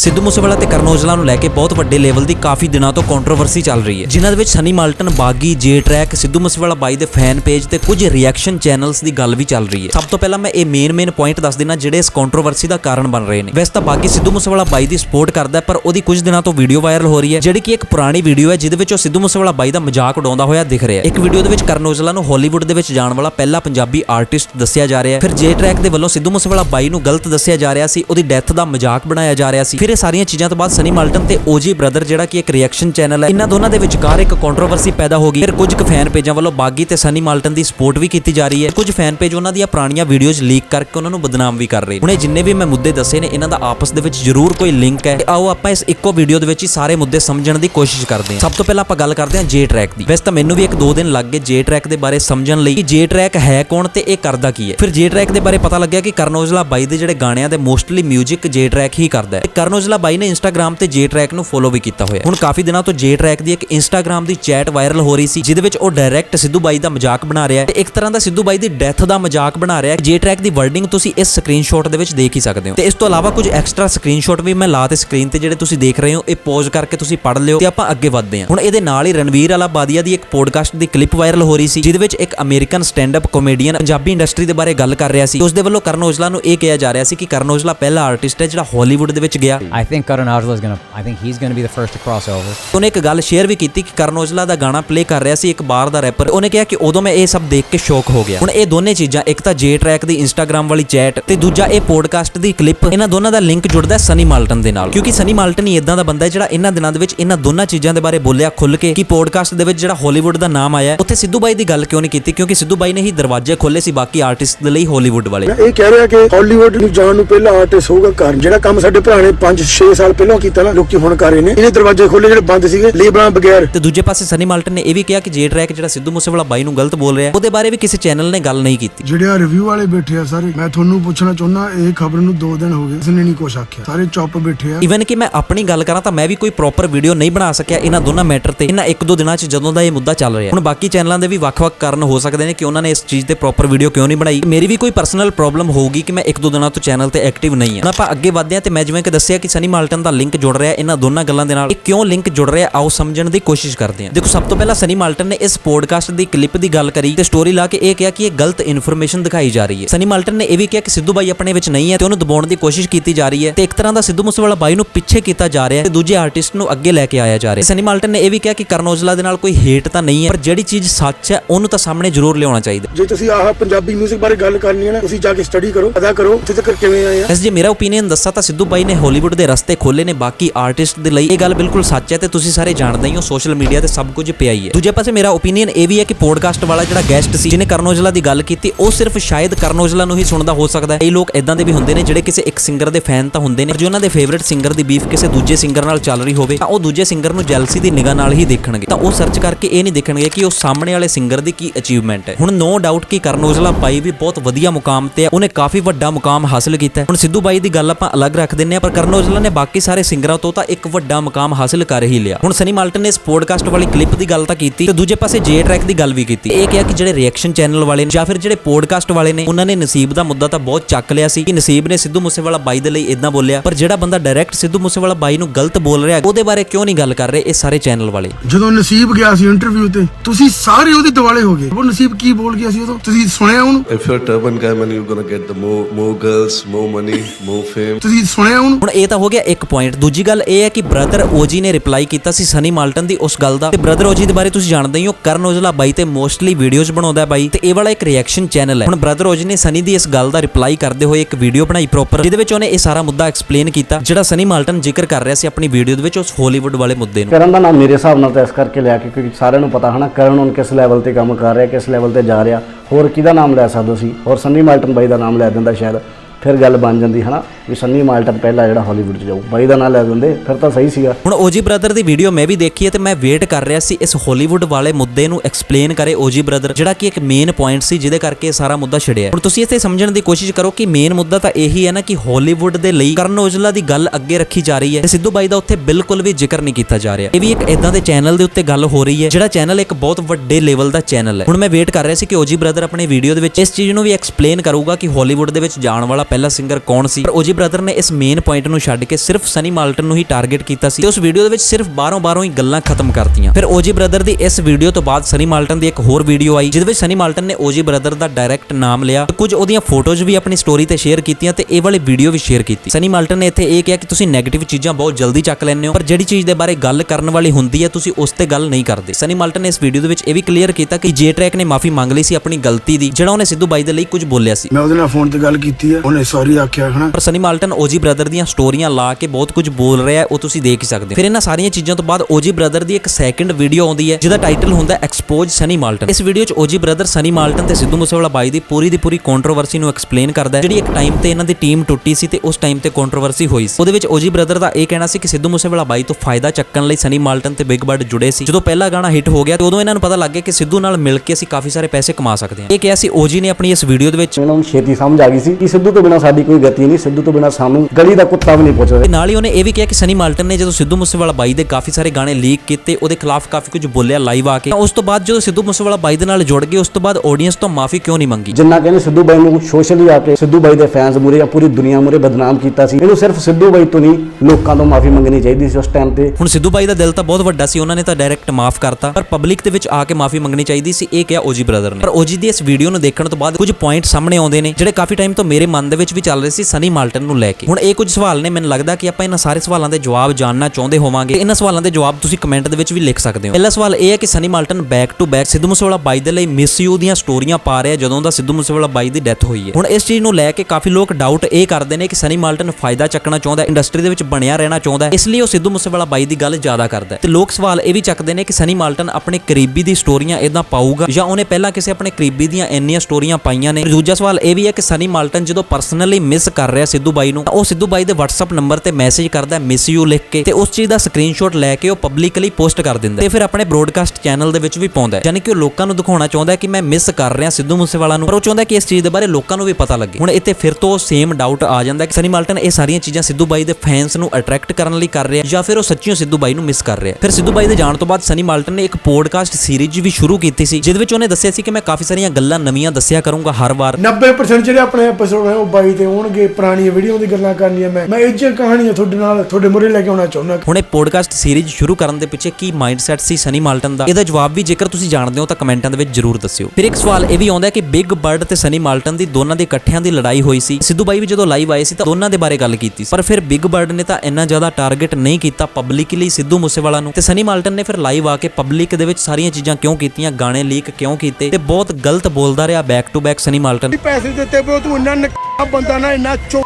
ਸਿੱਧੂ ਮੂਸੇਵਾਲਾ ਤੇ ਕਰਨ ਔਜਲਾ ਨੂੰ ਲੈ ਕੇ ਬਹੁਤ ਵੱਡੇ ਲੈਵਲ ਦੀ ਕਾਫੀ ਦਿਨਾਂ ਤੋਂ ਕੰਟਰੋਵਰਸੀ ਚੱਲ ਰਹੀ ਹੈ। ਜਿਨ੍ਹਾਂ ਦੇ ਵਿੱਚ ਸਨੀ ਮਾਲਟਨ, ਬਾਗੀ, ਜੇ ਟਰੈਕ ਸਿੱਧੂ ਮੂਸੇਵਾਲਾ ਬਾਈ ਦੇ ਫੈਨ ਪੇਜ ਤੇ ਕੁਝ ਰਿਐਕਸ਼ਨ ਚੈਨਲਸ ਦੀ ਗੱਲ ਵੀ ਚੱਲ ਰਹੀ ਹੈ। ਸਭ ਤੋਂ ਪਹਿਲਾਂ ਮੈਂ ਇਹ ਮੇਨ ਮੇਨ ਪੁਆਇੰਟ ਦੱਸ ਦਿੰਨਾ ਜਿਹੜੇ ਇਸ ਕੰਟਰੋਵਰਸੀ ਦਾ ਕਾਰਨ ਬਣ ਰਹੇ ਨੇ। ਵੈਸੇ ਤਾਂ ਬਾਗੀ ਸਿੱਧੂ ਮੂਸੇਵਾਲਾ ਬਾਈ ਦੀ ਸਪੋਰਟ ਕਰਦਾ ਪਰ ਉਹਦੀ ਕੁਝ ਦਿਨਾਂ ਤੋਂ ਵੀਡੀਓ ਵਾਇਰਲ ਹੋ ਰਹੀ ਹੈ, ਜਿਹੜੀ ਕਿ ਇੱਕ ਪੁਰਾਣੀ ਵੀਡੀਓ ਹੈ, ਜਿਹਦੇ ਵਿੱਚ ਉਹ ਸਿੱਧੂ ਮੂਸੇਵਾਲਾ ਬਾਈ ਦਾ ਮਜ਼ਾਕ ਉਡਾਉਂਦਾ ਹੋਇਆ ਦਿਖ ਰਿਹਾ ਹੈ। ਇੱਕ ਵੀਡੀਓ ਦੇ ਵਿੱਚ ਕਰਨ ਔਜਲਾ ਨੂੰ ਹਾਲੀਵੁੱਡ ਦੇ ਵਿੱਚ ਜਾਣ ਵਾਲਾ ਪਹਿਲਾ ਪੰਜਾਬੀ ਆਰਟਿਸਟ ਦੱਸਿਆ ਜਾ ਰਿਹਾ ਹੈ। ਫਿਰ ਜੇ ਟਰੈਕ ਦੇ ਵੱਲੋਂ ਸਿੱਧੂ ਮੂਸੇਵਾਲਾ ਬਾਈ ਨੂੰ ਗਲਤ ਦੱਸਿਆ ਜਾ ਰਿਹਾ ਸੀ, ਉਹਦੀ ਡੈਥ ਦਾ ਮਜ਼ਾਕ ਬਣਾਇਆ ਜਾ ਰਿਹਾ ਸੀ। ਫਿਰ ਇਹ ਸਾਰੀਆਂ ਚੀਜ਼ਾਂ ਤੋਂ ਬਾਅਦ ਸਨੀ ਮਾਲਟਨ ਤੇ ਓਜੀ ਬ੍ਰਦਰ ਜਿਹੜਾ ਕਿ ਇੱਕ ਰਿਐਕਸ਼ਨ ਚੈਨਲ ਹੈ, ਇਹਨਾਂ ਦੋਨਾਂ ਦੇ ਵਿਚਕਾਰ ਇੱਕ ਕੰਟਰੋਵਰਸੀ ਪੈਦਾ ਹੋ ਗਈ। ਫਿਰ ਕੁਝ ਕੁ ਫੈਨ ਪੇਜਾਂ ਵੱਲੋਂ ਬਾਗੀ ਤੇ ਸਨੀ ਮਾਲਟਨ ਦੀ ਸਪੋਰਟ ਵੀ ਕੀਤੀ ਜਾ ਰਹੀ ਹੈ। ਕੁਝ ਫੈਨ ਪੇਜ ਉਹਨਾਂ ਦੀਆਂ ਪੁਰਾਣੀਆਂ ਵੀਡੀਓਜ਼ ਲੀਕ ਕਰਕੇ ਉਹਨਾਂ ਨੂੰ ਬਦਨਾਮ ਵੀ ਕਰ ਰਹੇ ਨੇ। ਹੁਣ ਜਿੰਨੇ ਵੀ ਮੈਂ ਮੁੱਦੇ ਦੱਸੇ ਨੇ, ਇਹਨਾਂ ਦਾ ਆਪਸ ਦੇ ਵਿੱਚ ਜ਼ਰੂਰ ਕੋਈ ਲਿੰਕ ਹੈ। ਆਓ ਆਪਾਂ ਇਸ ਇੱਕੋ ਵੀਡੀਓ ਦੇ ਵਿੱਚ ਹੀ ਸਾਰੇ ਮੁੱਦੇ ਸਮਝਣ ਦੀ ਕੋਸ਼ਿਸ਼ ਕਰਦੇ ਹਾਂ। ਸਭ ਤੋਂ ਪਹਿਲਾਂ ਆਪਾਂ ਗੱਲ ਕਰਦੇ ਹਾਂ ਜੇ ਟਰੈਕ ਦੀ। ਵੈਸੇ ਤਾਂ ਮੈਨੂੰ ਵੀ ਇੱਕ ਦੋ ਦਿਨ ਲੱਗ ਗਏ ਜੇ ਟਰੈਕ ਦੇ ਬਾਰੇ ਸਮਝਣ ਲਈ ਕਿ ਜੇ ਟਰੈਕ ਹੈ ਕੌਣ ਤੇ ਇਹ ਕਰਦਾ ਕੀ ਹੈ। ਫਿਰ ਜੇ ਟਰੈਕ ਦੇ ਬਾਰੇ ਪਤਾ ਲੱਗਿਆ ਕਿ ਕਰਨ ਔਜਲਾ ਬਾਈ ਦੇ ਜਿਹੜੇ ਗਾਣਿਆਂ ਦੇ ਮੋਸਟਲੀ 뮤직 ਜੇ ਟਰੈਕ ਹੀ ਕਰਦਾ ਹੈ। ਕਰਨ ਔਜਲਾ ਬਾਈ ਨੇ ਇੰਸਟਾਗ੍ਰam ਤੇ ਜੇ ਟਰੈਕ ਨੂੰ ਫੋਲੋ ਵੀ ਕੀਤਾ ਹੋਇਆ ਹੁਣ ਕਾਫੀ ਦਿਨਾਂ ਤੋਂ ਜੇ ਟਰੈਕ ਦੀ ਇੱਕ ਇੰਸਟਾਗ੍ਰam ਦੀ ਚੈਟ ਵਾਇਰਲ ਹੋ ਰਹੀ ਸੀ, ਜਿਹਦੇ ਵਿੱਚ ਉਹ ਡਾਇਰੈਕਟ ਸਿੱਧੂ ਬਾਈ ਦਾ ਮਜ਼ਾਕ ਬਣਾ ਰਿਹਾ ਹੈ ਤੇ ਇੱਕ ਤਰ੍ਹਾਂ ਦਾ ਸਿੱਧੂ ਬਾਈ ਦੀ ਡੈਥ ਦਾ ਮਜ਼ਾਕ ਬਣਾ ਰਿਹਾ ਹੈ। ਜੇ ਟਰੈਕ ਦੀ ਵਰਡਿੰਗ ਤੁਸੀਂ ਇਸ ਸਕਰੀਨਸ਼ਾਟ ਦੇ ਵਿੱਚ ਦੇਖ ਹੀ ਸਕਦੇ ਹੋ। ਤੇ ਇਸ ਤੋਂ ਇਲਾਵਾ ਕੁਝ ਐਕਸਟਰਾ ਸਕਰੀਨਸ਼ਾਟ ਵੀ ਮੈਂ ਲਾ ਤੇ ਸਕਰੀਨ ਤੇ ਜਿਹੜੇ ਤੁਸੀਂ ਦੇਖ ਰਹੇ ਹੋ, ਇਹ ਪੌਜ਼ ਕਰਕੇ ਤੁਸੀਂ ਪੜ੍ਹ ਲਿਓ ਤੇ ਆਪਾਂ ਅੱਗੇ ਵਧਦੇ ਹਾਂ। ਹੁਣ ਇਹਦੇ ਨਾਲ ਹੀ ਰਣਵੀਰ ਵਾਲਾ ਬਾਦੀਆ ਦੀ ਇੱਕ ਪੋਡਕਾਸਟ ਦੀ ਕਲਿੱਪ ਵਾਇਰਲ ਹੋ ਰਹੀ ਸੀ, ਜਿਹਦੇ ਵਿੱਚ ਇੱਕ American stand up comedian Punjabi industry ਦੇ ਬਾਰੇ ਗੱਲ ਕਰ ਰਿਹਾ ਸੀ। ਉਸ ਦੇ ਵੱਲੋਂ ਕਰਨ ਔਜਲਾ ਨੂੰ ਇਹ ਕਿਹਾ ਜਾ ਰਿਹਾ ਸੀ ਕਿ ਕਰਨ ਔਜਲਾ ਪਹਿਲਾ ਆਰਟਿਸਟ ਹੈ ਜਿਹੜਾ ਹਾਲੀਵੁੱਡ ਦੇ ਵਿੱਚ ਗਿਆ। I think Karan Aujla is gonna. I think he's gonna be the first to cross over. ਉਹਨੇ ਇੱਕ ਗੱਲ ਸ਼ੇਅਰ ਵੀ ਕੀਤੀ ਕਿ ਕਰਨ ਔਜਲਾ ਦਾ ਗਾਣਾ ਪਲੇ ਕਰ ਰਿਹਾ ਸੀ ਇੱਕ ਬਾਹਰ ਦਾ ਰੈਪਰ ਉਹਨੇ ਕਿਹਾ ਕਿ ਉਦੋਂ ਮੈਂ ਇਹ ਸਭ ਦੇਖ ਕੇ ਸ਼ੌਕ ਹੋ ਗਿਆ। ਹੁਣ ਇਹ ਦੋਨੇ ਚੀਜ਼ਾਂ ਇੱਕ ਤਾਂ ਜੇ ਟਰੈਕ ਦੀ ਇੰਸਟਾਗ੍ਰam ਵਾਲੀ ਚੈਟ ਤੇ ਦੂਜਾ ਇਹ ਪੋਡਕਾਸਟ ਦੀ ਕਲਿੱਪ ਇਹਨਾਂ ਦੋਨਾਂ ਦਾ ਲਿੰਕ ਜੁੜਦਾ ਹੈ ਸਨੀ ਮਾਲਟਨ ਦੇ ਨਾਲ। ਕਿਉਂਕਿ ਸਨੀ ਮਾਲਟਨ ਹੀ ਇਦਾਂ ਦਾ ਬੰਦਾ ਹੈ ਜਿਹੜਾ ਇਹਨਾਂ ਦਿਨਾਂ ਦੇ ਵਿੱਚ ਇਹਨਾਂ ਦੋਨਾਂ ਚੀਜ਼ਾਂ ਦੇ ਬਾਰੇ ਬੋਲਿਆ ਖੁੱਲ ਕੇ ਕਿ ਪੋਡਕਾਸਟ ਦੇ ਵਿੱਚ ਜਿਹੜਾ ਹਾਲੀਵੁੱਡ ਦਾ ਨਾਮ ਆਇਆ ਹੈ, ਉੱਥੇ ਸਿੱਧੂ ਬਾਈ ਦੀ ਗੱਲ ਕਿਉਂ ਨਹੀਂ ਕੀਤੀ? ਕਿਉਂਕਿ ਸਿੱਧੂ ਬਾਈ ਨੇ ਹੀ ਦਰਵਾਜ਼ੇ ਖੋਲੇ ਸੀ ਬਾਕੀ ਆਰਟਿਸਟ ਦੇ ਲਈ ਹਾਲੀਵੁੱਡ ਵਾਲੇ। ਇਹ ਕਹਿ ਰਿਹਾ ਕਿ ਹਾਲੀਵੁੱਡ ਨੂੰ ਜਾਣ ਨੂੰ ਪਹਿਲਾਂ ਆਰਟਿਸਟ ਹੋਊਗਾ ਕਰਨ ਜਿਹੜਾ ਕੰਮ ਸਾਡੇ ਭਰਾ ਨੇ 5-6 ਸਾਲ ਪਹਿਲਾਂ ਕੀਤਾ ਨਾ ਲੋਕੀ ਹੁਣ ਕਰ ਰਹੇ ਨੇ। ਇਹਨੇ ਦਰਵਾਜ਼ੇ ਖੋਲੇ ਜਿਹੜੇ ਬੰਦ ਸੀਗੇ ਲੇਬਰਾਂ ਬਗੈਰ। ਤੇ ਦੂਜੇ ਪਾਸੇ ਸਨੀ ਮਾਲਟਨ ਨੇ ਇਹ ਵੀ ਕਿਹਾ ਕਿ ਜੇ ਟਰੈਕ ਜਿਹੜਾ ਸਿੱਧੂ ਮੂਸੇਵਾਲਾ ਬਾਈ ਨੂੰ ਗਲਤ ਬੋਲ ਰਿਹਾ ਉਹਦੇ ਬਾਰੇ ਵੀ ਕਿਸੇ ਚੈਨਲ ਨੇ ਗੱਲ ਨਹੀਂ ਕੀਤੀ। ਜਿਹੜੇ ਆ ਰਿਵਿਊ ਵਾਲੇ ਬੈਠੇ ਆ ਸਾਰੇ ਮੈਂ ਤੁਹਾਨੂੰ ਪੁੱਛਣਾ ਚਾਹੁੰਦਾ ਇਹ ਖਬਰ ਨੂੰ 2 ਦਿਨ ਹੋ ਗਏ ਇਸਨੇ ਨਹੀਂ ਕੁਛ ਆਖਿਆ। ਸਾਰੇ ਚੁੱਪ ਬੈਠੇ ਆ। ਇਵਨ ਕਿ ਮੈਂ ਆਪਣੀ ਗੱਲ ਕਰਾਂ ਤਾਂ ਮੈਂ ਵੀ ਕੋਈ ਪ੍ਰੋਪਰ ਵੀਡੀਓ ਨਹੀਂ ਬਣਾ ਸਕਿਆ ਇਹਨਾਂ ਦੋਨਾਂ ਮੈਟਰ ਤੇ। ਇਹਨਾਂ ਇੱਕ ਦੋ ਦਿਨਾਂ 'ਚ ਜਦੋਂ ਦਾ ਇਹ ਮੁੱਦਾ ਚੱਲ ਰਿਹਾ। ਹੁਣ ਬਾਕੀ ਚੈਨਲਾਂ ਦੇ ਵੀ ਵੱਖ-ਵੱਖ ਕਾਰਨ ਹੋ ਸਕਦੇ ਨੇ ਕਿ ਉਹਨਾਂ ਨੇ ਇਸ ਚੀਜ਼ ਤੇ ਪ੍ਰੋਪਰ ਵੀਡੀਓ ਕਿਉਂ ਨਹੀਂ ਬਣਾਈ। ਮੇਰੀ ਵੀ ਕੋਈ ਪਰਸਨਲ ਪ੍ਰੋਬਲਮ ਹੋਊਗੀ ਕਿ ਮੈਂ ਇੱਕ ਦੋ ਦਿਨਾਂ ਤੋਂ ਚੈਨਲ ਤੇ ਐਕਟਿਵ ਨਹੀਂ ਹਾਂ। ਹੁਣ ਆਪਾਂ ਅੱਗੇ ਵਧਦੇ ਹਾਂ ਤੇ ਮੈਂ ਜਿਵੇਂ ਕਿ ਦੱਸਿਆ ਕਿ ਸਨੀ ਮਾਲਟਨ ਦਾ ਲਿੰਕ ਜੁੜ ਰਿਹਾ ਇਹਨਾਂ ਦੋਨਾਂ ਗੱਲਾਂ ਦੇ ਨਾਲ। ਇਹ ਕਿਉਂ ਲਿੰਕ ਜੁੜ ਰਿਹਾ ਆਓ ਸਮਝਣ ਦੀ ਕੋਸ਼ਿਸ਼ ਕਰਦੇ ਹਾਂ। ਦੇਖੋ ਸਭ ਤੋਂ ਪਹਿਲਾਂ ਸਨੀ ਮਾਲਟਨ ਨੇ ਇਸ ਪੋਡਕਾਸਟ ਦੀ ਕਲਿੱਪ ਦੀ ਗੱਲ ਕਰੀ ਤੇ ਸਟੋਰੀ ਲਾ ਕੇ ਇਹ ਕਿਹਾ ਕਿ ਇਹ ਗਲਤ ਇਨਫੋਰਮੇਸ਼ਨ ਦਿਖਾਈ ਜਾ ਰਹੀ ਹੈ। ਸਨੀ ਮਾਲਟਨ ਨੇ ਇਹ ਵੀ ਕਿਹਾ ਕਿ ਸਿੱਧੂ ਬਾਈ ਆਪਣੇ ਵਿੱਚ ਨਹੀਂ ਹੈ ਤੇ ਉਹਨੂੰ ਦਬਾਉਣ ਦੀ ਕੋਸ਼ਿਸ਼ ਕੀਤੀ ਜਾ ਰਹੀ ਹੈ ਤੇ ਇੱਕ ਤਰ੍ਹਾਂ ਦਾ ਸਿੱਧੂ ਮੂਸੇਵਾਲਾ ਬਾਈ ਨੂੰ ਪਿੱਛੇ ਕੀਤਾ ਜਾ ਰਿਹਾ ਹੈ ਤੇ ਦੂਜੇ ਆਰਟਿਸਟ ਨੂੰ ਅੱਗੇ ਲੈ ਕੇ ਆਇਆ ਜਾ ਰਿਹਾ ਹੈ। ਸਨੀ ਮਾਲਟਨ ਨੇ ਇਹ ਵੀ ਕਿਹਾ ਕਿ ਕਰਨ ਔਜਲਾ ਦੇ ਨਾਲ ਕੋਈ ਹੇਟ ਤਾਂ ਨਹੀਂ ਹੈ ਪਰ ਜਿਹੜੀ ਚੀਜ਼ ਸੱਚ ਹੈ ਉਹਨੂੰ ਤਾਂ ਸਾਹਮਣੇ ਜ਼ਰੂਰ ਲਿਆਉਣਾ ਚਾਹੀਦਾ ਜੇ ਤੁਸੀਂ ਆਹ ਪੰਜਾਬੀ 뮤직 ਬਾਰੇ ਗੱਲ ਕਰਨੀ ਹੈ ਨਾ ਤੁਸੀਂ ਜਾ ਕੇ ਸਟੱਡੀ ਕਰੋ ਅਦਾ ਕਰੋ ਇੱਥੇ ਤੱਕ ਕਿਵੇਂ ਆਏ ਆ? ਐਸ ਜੇ ਮੇਰਾ ਓਪੀਨੀਅਨ ਦੱਸਾਂ ਤਾਂ ਸਿੱਧੂ ਬਾਈ ਨੇ ਹਾਲੀਵੁੱਡ ਦੇ ਰਸਤੇ ਖੋਲੇ ਨੇ ਬਾਕੀ ਆਰਟਿਸਟ ਦੇ ਲਈ। ਇਹ ਗੱਲ ਬਿਲਕੁਲ ਸੱਚ ਹੈ ਤੇ ਤੁਸੀਂ ਸਾਰੇ ਜਾਣਦੇ ਹੀ ਹੋ ਸੋਸ਼ਲ ਮੀਡੀਆ ਤੇ ਸਭ ਕੁਝ ਪਿਆ ਹੀ ਹੈ। ਦੂਜੇ ਪਾਸੇ ਮੇਰਾ ਓਪੀਨੀਅਨ ਇਹ ਵੀ ਹੈ ਕਿ ਪੋਡਕਾਸਟ ਵਾਲਾ ਜਿਹੜਾ ਗੈਸਟ ਸੀ, ਜਿਹਨੇ ਕਰਨ ਔਜਲਾ ਦੀ ਗੱਲ ਕੀਤੀ, ਉਹ ਸਿਰਫ ਸ਼ਾਇਦ ਕਰਨ ਔਜਲਾ ਨੂੰ ਹੀ ਸੁਣਦਾ ਹੋ ਸਕਦਾ ਹੈ। ਕਈ ਲੋਕ ਇਦਾਂ ਦੇ ਵੀ ਹੁੰਦੇ ਨੇ, ਜਿਹੜੇ ਕਿਸੇ ਇੱਕ ਸਿੰਗਰ ਦੇ ਫੈਨ ਤਾਂ ਹੁੰਦੇ ਨੇ, ਪਰ ਜੇ ਉਹਨਾਂ ਦੇ ਫੇਵਰਿਟ ਸਿੰਗਰ ਦੀ ਬੀਫ ਕਿਸੇ ਦੂਜੇ ਸਿੰਗਰ ਨਾਲ ਚੱਲ ਰਹੀ ਹੋਵੇ, ਤਾਂ ਉਹ ਦੂਜੇ ਸਿੰਗਰ ਨੂੰ ਜੈਲਸੀ ਦੀ ਨਿਗਾਹ ਨਾਲ ਹੀ ਦੇਖਣਗੇ। ਤਾਂ ਉਹ ਸਰਚ ਕਰਕੇ ਇਹ ਨਹੀਂ ਦੇਖਣਗੇ ਕਿ ਉਹ ਸਾਹਮਣੇ ਵਾਲੇ ਸਿੰਗਰ ਦੀ ਕੀ ਅਚੀਵਮੈਂਟ ਹੈ। ਹੁਣ ਨੋ ਡਾਊਟ ਕਿ ਕਰਨ ਔਜਲਾ ਬਾਈ ਵੀ ਬਹੁਤ ਵਧੀਆ ਮੁਕਾਮ ਤੇ ਹੈ, ਉਹਨੇ ਕਾਫੀ ਵੱਡਾ ਮੁਕਾਮ ਹਾਸਲ ਕੀਤਾ ਹੈ। ਹੁਣ ਸਿੱਧੂ ਬਾਈ ਦੀ ਗੱਲ ਆਪਾਂ ਅਲੱਗ ਰੱਖ ਦਿੰਨੇ ਆ ਪਰ ਕਰਨ ਔਜਲਾ ਨੇ ਬਾਕੀ ਸਾਰੇ ਸਿੰਗਰਾਂ ਤੋਂ ਤਾਂ ਇੱਕ ਵੱਡਾ ਮੁਕਾਮ ਹਾਸਲ ਕਰ ਹੀ ਲਿਆ। ਹੁਣ ਸਨੀ ਮਾਲਟਨ ਨੇ ਇਸ ਪੋਡਕਾਸਟ ਵਾਲੀ ਕਲਿੱਪ ਦੀ ਗੱਲ ਤਾਂ ਕੀਤੀ ਤੇ ਦੂਜੇ ਪਾਸੇ ਜੇ ਟਰੈਕ ਦੀ ਗੱਲ ਵੀ ਕੀਤੀ। ਇਹ ਕਿਹਾ ਕਿ ਜਿਹੜੇ ਰਿਐਕਸ਼ਨ ਚੈਨਲ ਵਾਲੇ ਨੇ ਜਾਂ ਫਿਰ ਜਿਹੜੇ ਪੋਡਕਾਸਟ ਵਾਲੇ ਨੇ ਉਹਨਾਂ ਨੇ ਨਸੀਬ ਦਾ ਮੁੱਦਾ ਤਾਂ ਬਹੁਤ ਚੱਕ ਲਿਆ ਸੀ ਕਿ ਨਸੀਬ ਨੇ ਸਿੱਧੂ ਮੂਸੇਵਾਲਾ ਬਾਈ ਦੇ ਲਈ ਇਦਾਂ ਬੋਲਿਆ ਪਰ ਜਿਹੜਾ ਬੰਦਾ ਡਾਇਰੈਕਟ ਸਿੱਧੂ ਮੂਸੇਵਾਲਾ ਬਾਈ ਨੂੰ ਗਲਤ ਬੋਲ ਰਿਹਾ ਉਹਦੇ ਬਾਰੇ ਕਿਉਂ ਨਹੀਂ ਗੱਲ ਕਰ ਰਹੇ ਇਹ ਸਾਰੇ ਚੈਨਲ ਵਾਲੇ? ਜਦੋਂ ਨਸੀਬ ਗਿਆ ਸੀ ਇੰਟਰਵਿਊ ਤੇ ਤੁਸੀਂ ਸਾਰੇ ਉਹਦੇ ਦਿਵਾਲੇ ਹੋ ਗਏ। ਉਹ ਨਸੀਬ ਕੀ ਬੋਲ ਗਿਆ ਸੀ ਉਦੋਂ? ਤੁਸੀਂ ਸੁਣਿਆ ਉਹਨੂੰ? If you're a turban guy, man, you're gonna get the more more girls, more money, more fame. ਤੁਸੀਂ ਸੁਣਿਆ ਉਹਨੂੰ? ਹੁਣ ਇਹ ਤਾਂ ਹੋ ਗਿਆ ਇੱਕ ਪੁਆਇੰਟ ਦੂਜੀ ਗੱਲ ਇਹ ਹੈ ਕਿ ਬ੍ਰਦਰ ਓਜੀ ਨੇ ਰਿਪਲਾਈ ਕੀਤਾ ਸੀ ਸਨੀ ਮਾਲਟਨ ਦੀ ਉਸ ਗੱਲ ਦਾ। ਤੇ ਬ੍ਰਦਰ ਓਜੀ ਦੇ ਬਾਰੇ ਤੁਸੀਂ ਜਾਣਦੇ ਹੀ ਹੋ, ਕਰਨ ਔਜਲਾ ਬਾਈ ਤੇ ਮੋਸਟਲੀ ਵੀਡੀਓਜ਼ ਬਣਾਉਂਦਾ ਬਾਈ। ਤੇ ਇਹ ਵਾਲਾ ਇੱਕ ਰਿਐਕਸ਼ਨ ਚੈਨਲ ਹੈ। ਹੁਣ ਬ੍ਰਦਰ ਓਜੀ ਨੇ ਸਨੀ ਦੀ ਇਸ ਗੱਲ ਦਾ ਰਿਪਲਾਈ ਕਰਦੇ ਹੋਏ ਇੱਕ ਵੀਡੀਓ ਬਣਾਈ ਪ੍ਰੋਪਰ ਜਿਹਦੇ ਵਿੱਚ ਉਹਨੇ ਇਹ ਸਾਰਾ ਮੁੱਦਾ ਐਕਸਪਲੇਨ ਕੀਤਾ, ਜਿਹੜਾ ਸਨੀ ਮਾਲਟਨ ਜ਼ਿਕਰ ਕਰ ਰਿਹਾ ਸੀ ਆਪਣੀ ਵੀਡੀਓ ਦੇ ਵਿੱਚ ਉਸ ਹਾਲੀਵੁੱਡ ਵਾਲੇ ਮੁੱਦੇ ਨੂੰ। ਕਰਨ ਦਾ ਨਾਮ ਮੇਰੇ ਹਿਸਾਬ ਨਾਲ ਤਾਂ ਇਸ ਕਰਕੇ ਲਿਆ ਕਿ ਕਿਉਂਕਿ ਸਾਰਿਆਂ ਨੂੰ ਪਤਾ ਹਨਾ, ਕਰਨ ਹੁਣ ਕਿਸ ਲੈਵਲ ਤੇ ਕੰਮ ਕਰ ਰਿਹਾ, ਕਿਸ ਲੈਵਲ ਤੇ ਜਾ ਰਿਹਾ। ਹੋਰ ਕਿਹਦਾ ਨਾਮ ਲੈ ਸਕਦੇ ਸੀ ਹੋਰ ਸੰਨੀ ਮਾਲਟਨ ਬਾਈ ਦਾ ਨਾਮ ਲੈ ਦਿੰਦਾ ਸ਼ਾਇਦ। ਫਿਰ ਗੱਲ ਬਣ ਜਾਂਦੀ, ਹਨਾ, ਵੀ ਸੰਨੀ ਮਾਲਟਨ ਪਹਿਲਾ ਜਿਹੜਾ ਹਾਲੀਵੁੱਡ 'ਚ ਜਾਊ। ਬਾਈ ਦਾ ਨਾਮ ਲੈ ਦਿੰਦੇ, ਫਿਰ ਤਾਂ ਸਹੀ ਸੀਗਾ। ਹੁਣ ਓਜੀ ਬ੍ਰਦਰ ਦੀ ਵੀਡੀਓ ਮੈਂ ਵੀ ਦੇਖੀ ਹੈ ਤੇ ਮੈਂ ਵੇਟ ਕਰ ਰਿਹਾ ਸੀ ਇਸ ਹਾਲੀਵੁੱਡ ਵਾਲੇ ਮੁੱਦੇ ਨੂੰ ਐਕਸਪਲੇਨ ਕਰੇ ਓਜੀ ਬ੍ਰਦਰ ਜਿਹੜਾ ਕਿ ਇੱਕ ਮੇਨ ਪੁਆਇੰਟ ਸੀ, ਜਿਹਦੇ ਕਰਕੇ ਇਹ ਸਾਰਾ ਮੁੱਦਾ ਛਿੜਿਆ। ਹੁਣ ਤੁਸੀਂ ਇੱਥੇ ਸਮਝਣ ਦੀ ਕੋਸ਼ਿਸ਼ ਕਰੋ ਕਿ ਮੇਨ ਮੁੱਦਾ ਤਾਂ ਇਹੀ ਹੈ ਨਾ ਕਿ ਹਾਲੀਵੁੱਡ ਦੇ ਲਈ ਕਰਨ ਔਜਲਾ ਦੀ ਗੱਲ ਅੱਗੇ ਰੱਖੀ ਜਾ ਰਹੀ ਹੈ ਤੇ ਸਿੱਧੂ ਬਾਈ ਦਾ ਉੱਥੇ ਬਿਲਕੁਲ ਵੀ ਜ਼ਿਕਰ ਨਹੀਂ ਕੀਤਾ ਜਾ ਰਿਹਾ। ਇਹ ਵੀ ਇੱਕ ਇਦਾਂ ਦੇ ਚੈਨਲ ਦੇ ਉੱਤੇ ਗੱਲ ਹੋ ਰਹੀ ਹੈ, ਜਿਹੜਾ ਚੈਨਲ ਇੱਕ ਬਹੁਤ ਵੱਡੇ ਲੈਵਲ ਦਾ ਚੈਨਲ ਹੈ। ਹੁਣ ਮੈਂ ਵੇਟ ਕਰ ਰਿਹਾ ਸੀ ਕਿ ਓਜੀ ਬ੍ਰਦਰ ਆਪਣੇ ਵੀਡੀਓ ਦੇ ਵਿੱਚ ਇਸ ਚੀਜ਼ ਨੂੰ ਵੀ ਐਕਸਪਲੇਨ ਕਰੂਗਾ ਕਿ ਹਾਲੀਵੁੱਡ ਦੇ ਵਿੱਚ ਜਾਣ ਵਾਲਾ ਪਹਿਲਾ ਸਿੰਗਰ ਕੌਣ ਸੀ? ਪਰ ਓਜੀ ਬ੍ਰਦਰ ਨੇ ਇਸ ਮੇਨ ਪੁਆਇੰਟ ਨੂੰ ਛੱਡ ਕੇ ਸਿਰਫ ਸਨੀ ਮਾਲਟਨ ਨੂੰ ਹੀ ਟਾਰਗੇਟ ਕੀਤਾ ਸੀ ਤੇ ਉਸ ਵੀਡੀਓ ਦੇ ਵਿੱਚ ਸਿਰਫ ਬਾਹਰੋਂ ਬਾਹਰੋਂ ਹੀ ਗੱਲਾਂ ਖਤਮ ਕਰਤੀਆਂ। ਫਿਰ ਓਜੀ ਬ੍ਰਦਰ ਦੀ ਇਸ ਵੀਡੀਓ ਤੋਂ ਬਾਅਦ ਸਨੀ ਮਾਲਟਨ ਦੀ ਇੱਕ ਹੋਰ ਵੀਡੀਓ ਆਈ, ਜਿਹਦੇ ਵਿੱਚ ਸਨੀ ਮਾਲਟਨ ਨੇ ਓਜੀ ਬ੍ਰਦਰ ਦਾ ਡਾਇਰੈਕਟ ਨਾਮ ਲਿਆ ਕੁਝ ਉਹਦੀਆਂ ਫੋਟੋਜ਼ ਵੀ ਆਪਣੀ ਸਟੋਰੀ ਤੇ ਸ਼ੇਅਰ ਕੀਤੀਆਂ ਤੇ ਇਹ ਵਾਲੀ ਵੀਡੀਓ ਵੀ ਸ਼ੇਅਰ ਕੀਤੀ। ਸਨੀ ਮਾਲਟਨ ਨੇ ਇੱਥੇ ਇਹ ਕਿਹਾ ਕਿ ਤੁਸੀਂ 네ਗੇਟਿਵ ਚੀਜ਼ਾਂ ਬਹੁਤ ਜਲਦੀ ਚੱਕ ਲੈਂਦੇ ਹੋ, ਪਰ ਜਿਹੜੀ ਚੀਜ਼ ਦੇ ਬਾਰੇ ਗੱਲ ਕਰਨ ਵਾਲੀ ਹੁੰਦੀ ਹੈ, ਤੁਸੀਂ ਉਸ ਤੇ ਗੱਲ ਨਹੀਂ ਕਰਦੇ। ਸਨੀ ਮਾਲਟਨ ਨੇ ਇਸ ਵੀਡੀਓ ਦੇ ਵਿੱਚ ਇਹ ਵੀ ਕਲੀਅਰ ਕੀਤਾ ਕਿ ਜੇ ਟਰੈਕ ਨੇ ਮਾਫੀ ਮੰਗ ਲਈ ਸੀ ਆਪਣੀ ਗਲਤੀ ਦੀ, ਜਿਹੜਾ ਉਹਨੇ ਸਿੱਧੂ ਬਾਈ ਦੇ ਲਈ ਕੁਝ ਬੋਲਿਆ ਸੀ। ਮੈਂ ਉਹਦੇ ਨਾਲ ਫੋਨ ਤੇ ਗੱਲ ਕੀਤੀ ਹੈ ਉਹਨੇ ਸੌਰੀ ਆਖਿਆ ਹਨਾ। ਪਰ ਸਨੀ ਮਾਲਟਨ ਓਜੀ ਬ੍ਰਦਰ ਦੀਆਂ ਸਟੋਰੀਆਂ ਲਾ ਕੇ ਬਹੁਤ ਕੁਝ ਬੋਲ ਰਿਹਾ ਹੈ ਉਹ ਤੁਸੀਂ ਦੇਖ ਹੀ ਸਕਦੇ ਹੋ। ਫਿਰ ਇਹਨਾਂ ਸਾਰੀਆਂ ਚੀਜ਼ਾਂ ਤੋਂ ਬਾਅਦ ਓਜੀ ਬ੍ਰਦਰ ਦੀ ਇੱਕ ਸੈਕਿੰਡ ਵੀਡੀਓ ਆਉਂਦੀ ਹੈ ਜਿਹਦਾ ਟਾਈਟਲ ਹੁੰਦਾ ਐਕਸਪੋਜ਼ ਸਨੀ ਮਾਲਟਨ ਇਸ ਵੀਡੀਓ 'ਚ ਓਜੀ ਬ੍ਰਦਰ ਸਨੀ ਮਾਲਟਨ ਤੇ ਸਿੱਧੂ ਮੂਸੇਵਾਲਾ ਬਾਈ ਦੀ ਪੂਰੀ ਦੀ ਪੂਰੀ ਕੰਟਰੋਵਰਸੀ ਨੂੰ ਐਕਸਪਲੇਨ ਕਰਦਾ ਹੈ ਜਿਹੜੀ ਇੱਕ ਟਾਈਮ ਤੇ ਇਹਨਾਂ ਦੀ ਟੀਮ ਟੁੱਟੀ ਸੀ ਤੇ ਉਸ ਟਾਈਮ ਤੇ ਕੰਟਰੋਵਰਸੀ ਹੋਈ ਸੀ। ਉਹਦੇ ਵਿੱਚ ਓਜੀ ਬ੍ਰਦਰ ਦਾ ਇਹ ਕਹਿਣਾ ਸੀ ਕਿ ਸਿੱਧੂ ਮੂਸੇਵਾਲਾ ਬਾਈ ਤੋਂ ਫਾਇਦਾ ਚੱਕਣ ਲਈ ਸਨੀ ਮਾਲਟਨ ਤੇ ਬਿਗ ਬਰਡ ਜੁੜੇ ਸੀ। ਜਦੋਂ ਪਹਿਲਾ ਗਾਣਾ ਹਿੱਟ ਹੋ ਗਿਆ ਤੇ ਉਦੋਂ ਇਹਨਾਂ ਨੂੰ ਪਤਾ ਲੱਗ ਗਿਆ ਕਿ ਸਿੱਧੂ ਨਾਲ ਮਿਲ ਕੇ ਅਸੀਂ ਕਾਫੀ ਸਾਰੇ ਪੈਸੇ ਕਮਾ ਸਕਦੇ ਹਾਂ। ਇਹ ਕਿਹਾ ਸੀ ਓਜੀ ਨੇ ਆਪਣੀ ਇਸ ਵੀਡੀਓ ਦੇ ਵਿੱਚ। ਇਹਨਾਂ ਨੂੰ ਛੇਤੀ ਸਮਝ ਆ ਗਈ ਸੀ ਕਿ ਸਿੱਧੂ ਤੋਂ ਬਿਨਾ ਸਾਡੀ ਕੋਈ ਗਤੀ ਨਹੀਂ ਸਿੱਧੂ ਤੋਂ ਬਿਨਾ ਸਾਨੂੰ ਗਲੀ ਦਾ ਕੁੱਤਾ ਵੀ ਨਹੀਂ ਪੁੱਛਦਾ ਤੇ ਨਾਲ ਹੀ ਉਹਨੇ ਇਹ ਵੀ ਕਿਹਾ ਕਿ ਸਨੀ ਮਾਲਟਨ ਨੇ ਜਦੋਂ ਸਿੱਧੂ ਮੂਸੇਵਾਲਾ ਬਾਈ ਦੇ ਕਾਫੀ ਸਾਰੇ ਗਾਣੇ ਲੀਕ ਕੀਤੇ ਉਹਦੇ ਖਿਲਾਫ ਕਾਫੀ ਕੁਝ ਬੋਲਿਆ ਲਾਈਵ ਆ ਕੇ। ਉਸ ਤੋਂ ਬਾਅਦ ਜਦੋਂ ਸਿੱਧੂ ਮੂਸੇਵਾਲਾ ਬਾਈ ਦੇ ਨਾਲ ਜੁੜ ਗਏ ਉਸ ਤੋਂ ਬਾਅਦ ਆਡੀਅנס ਤੋਂ ਮਾਫੀ ਕਿਉਂ ਨਹੀਂ ਮੰਗੀ? ਜਿੰਨਾ ਕਹਿੰਦੇ ਸਿੱਧੂ ਬਾਈ ਨੂੰ ਸੋਸ਼ਲੀ ਆ ਕੇ ਸਿੱਧੂ ਬਾਈ ਦੇ ਫੈਨਸ ਮੂਰੇ ਜਾਂ ਪੂਰੀ ਦੁਨੀਆ ਮੂਰੇ ਬਦਨਾਮ ਕੀਤਾ ਸੀ ਇਹਨੂੰ ਸਿਰਫ ਸਿੱਧੂ ਬਾਈ ਤੋਂ ਨਹੀਂ ਲੋਕਾਂ ਤੋਂ ਮਾਫੀ ਮੰਗਣੀ ਚਾਹੀਦੀ ਸੀ ਉਸ ਟਾਈਮ ਤੇ। ਹੁਣ ਸਿੱਧੂ ਬਾਈ ਦਾ ਦਿਲ ਤਾਂ ਬਹੁਤ ਵੱਡਾ ਸੀ ਉਹਨਾਂ ਨੇ ਤਾਂ ਡਾਇਰੈਕਟ ਮਾਫ ਕਰਤਾ ਪਰ ਪਬਲਿਕ ਦੇ ਵਿੱਚ ਆ ਕੇ ਮਾਫੀ ਮੰਗਣੀ ਚਾਹੀਦੀ ਸੀ ਇਹ ਕਿਹਾ ਓਜੀ ਬ੍ਰਦਰ ਨੇ। ਪਰ ਓਜੀ ਦੀ ਇਸ ਵੀਡੀਓ ਨੂੰ ਦੇਖਣ ਤੋਂ ਬਾਅਦ ਕੁਝ ਪੁਆਇੰਟ ਸਾਹਮਣੇ ਆਉਂਦੇ ਨੇ ਜਿਹੜੇ ਕਾਫੀ ਟਾਈਮ ਤੋਂ ਮੇਰੇ ਮਨ ਦੇ ਵਿੱਚ ਵੀ ਚੱਲ ਰਹੇ ਸੀ ਸਨੀ ਮਾਲਟਨ ਨੂੰ ਲੈ ਕੇ। ਹੁਣ ਇਹ ਕੁਝ ਸਵਾਲ ਨੇ, ਮੈਨੂੰ ਲੱਗਦਾ ਕਿ ਆਪਾਂ ਇਹਨਾਂ ਸਾਰੇ ਸਵਾਲਾਂ ਦੇ ਜਵਾਬ ਜਾਣਨਾ ਚਾਹੁੰਦੇ ਹੋਵਾਂਗੇ। ਇਹਨਾਂ ਸਵਾਲਾਂ ਦੇ ਜਵਾਬ ਤੁਸੀਂ ਕਮੈਂਟ ਦੇ ਵਿੱਚ ਵੀ ਲਿਖ ਸਕਦੇ ਹੋ। ਪਹਿਲਾ ਸਵਾਲ ਇਹ ਹੈ ਕਿ Sunny Malton back to back Sidhu Moosewala ਬਾਈ ਦੇ ਲਈ ਮਿਸ ਯੂ ਦੀਆਂ ਸਟੋਰੀਆਂ ਪਾ ਰਿਹਾ ਜਦੋਂ ਦਾ ਸਿੱਧੂ ਮੂਸੇਵਾਲਾ ਬਾਈ ਦੀ ਡੈਥ ਹੋਈ ਹੈ। ਹੁਣ ਇਸ ਚੀਜ਼ ਨੂੰ ਲੈ ਕੇ ਕਾਫੀ ਲੋਕ ਡਾਊਟ ਇਹ ਕਰਦੇ ਨੇ ਕਿ ਸਨੀ ਮਾਲਟਨ ਫਾਇਦਾ ਚੱਕਣਾ ਚਾਹੁੰਦਾ ਇੰਡਸਟਰੀ ਦੇ ਵਿੱਚ ਬਣਿਆ ਰਹਿਣਾ ਚਾਹੁੰਦਾ ਹੈ, ਇਸ ਲਈ ਉਹ ਸਿੱਧੂ ਮੂਸੇਵਾਲਾ ਬਾਈ ਦੀ ਗੱਲ ਜ਼ਿਆਦਾ ਕਰਦਾ ਹੈ। ਤੇ ਲੋਕ ਸਵਾਲ ਇਹ ਵੀ ਚੱਕਦੇ ਨੇ ਕਿ ਸਨੀ ਮਾਲਟਨ ਆਪਣੇ ਕਰੀਬੀ ਦੀ ਸਟੋਰੀਆਂ ਇਦਾਂ ਪਾਊਗਾ ਜਾਂ ਉਹਨੇ ਪਹਿਲਾਂ ਕਿਸੇ ਆਪਣੇ ਕਰੀਬੀ ਦੀਆਂ ਇੰਨੀਆਂ ਸਟੋਰੀਆਂ ਪਾਈਆਂ ਨੇ। ਦੂਜਾ ਸਵਾਲ ਇਹ ਵੀ ਹੈ ਕਿ ਸਨੀ ਮਾਲਟਨ ਜਦੋਂ ਪਰਸਨਲੀ ਮਿਸ ਕਰ ਰਿਹਾ ਸਿੱਧੂ ਬਾਈ ਨੂੰ। ਉਹ ਸਿੱਧੂ ਬਾਈ ਦੇ WhatsApp ਨੰਬਰ ਤੇ ਮੈਸੇਜ ਕਰਦਾ ਮਿਸ ਯੂ ਲਿਖ ਕੇ ਤੇ ਉਸ ਚੀਜ਼ ਦਾ ਸਕਰੀਨਸ਼ਾਟ ਲੈ ਕੇ ਉਹ ਪਬਲਿਕਲੀ ਪੋਸਟ ਕਰ ਦਿੰਦਾ ਤੇ ਫਿਰ ਆਪਣੇ ਬ੍ਰੋਡਕਾਸਟ ਚੈਨਲ ਦੇ ਵਿੱਚ ਵੀ ਪਾਉਂਦਾ ਯਾਨੀ ਕਿ ਉਹ ਲੋਕਾਂ ਨੂੰ ਦਿਖਾਉਣਾ ਚਾਹੁੰਦਾ ਹੈ ਕਿ ਮੈਂ ਮਿਸ ਕਰ ਰਿਹਾ ਸਿੱਧੂ ਮੂਸੇਵਾਲਾ ਨੂੰ। ਪਰ ਉਹ ਚਾਹੁੰਦਾ ਕਿ ਇਸ ਚੀਜ਼ ਦੇ ਬਾਰੇ ਲੋਕਾਂ ਨੂੰ ਵੀ ਪਤਾ ਲੱਗੇ। ਹੁਣ ਇੱਥੇ ਫਿਰ ਤੋਂ ਸੇਮ ਡਾਊਟ ਆ ਜਾਂਦਾ ਕਿ ਸਨੀ ਮਾਲਟਨ ਇਹ ਸਾਰੀਆਂ ਚੀਜ਼ਾਂ ਸਿੱਧੂ ਬਾਈ ਦੇ ਫੈਨਸ ਨੂੰ ਅਟਰੈਕਟ ਕਰਨ ਲਈ ਕਰ ਰਿਹਾ ਜਾਂ ਫਿਰ ਉਹ ਸੱਚੀਓ ਸਿੱਧੂ ਬਾਈ ਨੂੰ ਮਿਸ ਕਰ ਰਿਹਾ ਫਿਰ ਸਿੱਧੂ ਬਾਈ ਦੇ ਜਾਣ ਤੋਂ ਬਾਅਦ ਸਨੀ ਮਾਲਟਨ ਨੇ ਇੱਕ ਪੋਡਕਾਸਟ ਸੀਰੀਜ਼ ਵੀ ਸ਼ੁਰੂ ਕੀਤੀ ਸੀ, ਜਿਹਦੇ ਵਿੱਚ ਉਹਨੇ ਦੱਸਿਆ ਸੀ ਕਿ ਮੈਂ ਕਾਫੀ ਸਾਰੀਆਂ ਗੱਲਾਂ ਨਵੀਆਂ ਦੱਸਿਆ ਕਰੂੰਗਾ ਹਰ ਵਾਰ। 90% ਜਿਹੜੇ ਆਪਣੇ ਐਪੀਸੋਡ ਹੈ, ਉਹ ਬਾਈ ਤੇ ਹੋਣਗੇ ਪੁਰਾਣੀਆਂ ਵੀਡੀਓ ਦੀ ਗੱਲਾਂ ਕਰਨੀਆਂ ਮੈਂ। ਮੈਂ ਇਹ ਜਿਹੀਆਂ ਕਹਾਣੀਆਂ ਤੁਹਾਡੇ ਨਾਲ ਤੁਹਾਡੇ ਮੁਰੇ ਲੈ ਕੇ ਆਉਣਾ ਚਾਹੁੰਦਾ। ਹੁਣ ਇਹ ਪੋਡਕਾਸਟ ਸੀਰੀਜ਼ ਸ਼ੁਰੂ ਕਰਨ ਦੇ ਪਿੱਛੇ ਕੀ ਮਾਈਂਡਸੈਟ ਸੀ ਸਨੀ ਮਾਲਟਨ ਦਾ? ਇਹਦਾ ਜਵਾਬ ਵੀ ਜੇਕਰ ਤੁਸੀਂ ਜਾਣਦੇ ਹੋ ਤਾਂ ਕਮੈਂਟਾਂ ਦੇ ਵਿੱਚ ਜਰੂਰ ਦੱਸਿਓ। ਫਿਰ ਇੱਕ ਸਵਾਲ ਇਹ ਵੀ ਆਉਂਦਾ ਹੈ ਕਿ ਬਿਗ ਬਰਡ ਤੇ ਸਨੀ ਮਾਲਟਨ ਦੀ ਦੋਨਾਂ ਦੇ ਇਕੱਠਿਆਂ ਦੀ ਲੜਾਈ ਹੋਈ ਸੀ। ਸਿੱਧੂ ਬਾਈ ਵੀ ਜਦੋਂ ਲਾਈਵ ਆਏ ਸੀ ਤਾਂ ਦੋਨਾਂ ਦੇ ਬਾਰੇ ਗੱਲ ਕੀਤੀ ਸੀ। ਪਰ ਫਿਰ ਬਿਗ ਬਰਡ ਨੇ ਤਾਂ ਇੰਨਾ ਜ਼ਿਆਦਾ ਟਾਰਗੇਟ ਨਹੀਂ ਕੀਤਾ ਪਬਲਿਕਲੀ ਸਿੱਧੂ ਮੂਸੇਵਾਲਾ ਨੂੰ। ਤੇ ਸਨੀ ਮਾਲਟਨ ਨੇ ਫਿਰ ਲਾਈਵ ਆ ਕੇ ਪਬਲਿਕ ਦੇ ਵਿੱਚ ਸਾਰੀਆਂ ਚੀਜ਼ਾਂ ਕਿਉਂ ਕੀਤੀਆਂ ਗਾਣੇ ਲੀਕ ਕਿਉਂ ਕੀਤੇ ਤੇ ਬਹੁਤ ਗਲਤ ਬੋਲਦਾ ਰਿਹਾ back to back Sunny Malton ਪੈਸੇ ਦਿੱਤੇ ਪਏ ਤੂੰ ਇੰਨਾ ਨਕਾ ਬੰਦਾ ਨਾ ਇੰਨਾ ਚੋ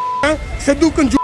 ਸਿੱਧੂ ਕੰਜੂ